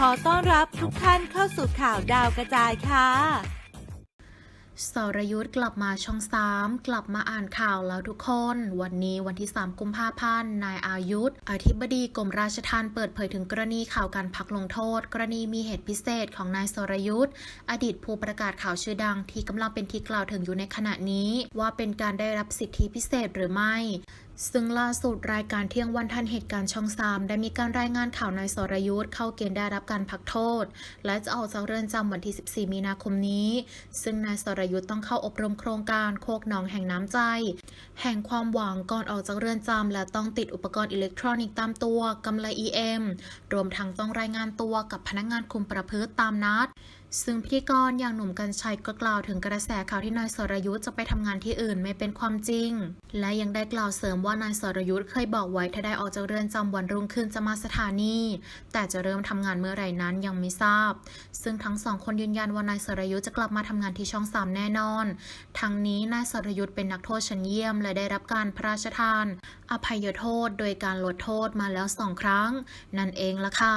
ขอต้อนรับทุกท่านเข้าสู่ข่าวดาวกระจายค่ะ สรยุทธ์กลับมาช่องสามกลับมาอ่านข่าวแล้วทุกคน วันนี้วันที่ 3 กุมภาพันธ์ นายอายุธอธิบดีกรมราชทัณฑ์เปิดเผยถึงกรณีข่าวการพักลงโทษ กรณีมีเหตุพิเศษของนายสรยุทธ์อดีตผู้ประกาศข่าวชื่อดังที่กำลังเป็นที่กล่าวถึงอยู่ในขณะนี้ ว่าเป็นการได้รับสิทธิพิเศษหรือไม่ ซึ่งล่าสุดรายการเที่ยงวันทันเหตุการณ์ช่องสามได้มีการรายงานข่าวนายสรยุทธ์เข้าเกณฑ์ได้รับการพักโทษ และจะออกจากเรือนจำวันที่ 14 มีนาคมนี้ ซึ่งนายสรยุทธ์ต้องเข้าอบรมโครงการโคกหนองแห่งน้ำใจ แห่งความหวังก่อนออกจากเรือนจำและต้องติดอุปกรณ์อิเล็กทรอนิกส์ตามตัวกำไร EM รวมทั้งต้องรายงานตัวกับพนักงานคุมประพฤติตามนัดซึ่งพิธีกรอย่างหนุ่มกัญชัยก็กล่าวถึงกระแสข่าวที่นายสรยุทธ์จะไปทำงานที่อื่นไม่เป็นความจริง และยังได้กล่าวเสริมว่านายสรยุทธ์เคยบอกไว้ถ้าได้ออกจากเรือนจำวันรุ่งขึ้นจะมาสถานี แต่จะเริ่มทำงานเมื่อไหร่นั้นยังไม่ทราบ ซึ่งทั้งสองคนยืนยันว่านายสรยุทธ์จะกลับมาทำงานที่ช่องสามแน่นอน ทั้งนี้นายสรยุทธ์เป็นนักโทษชั้นเยี่ยม และได้รับการพระราชทาน อภัยโทษ โดยการลดโทษมาแล้วสองครั้ง นั่นเองละค่ะ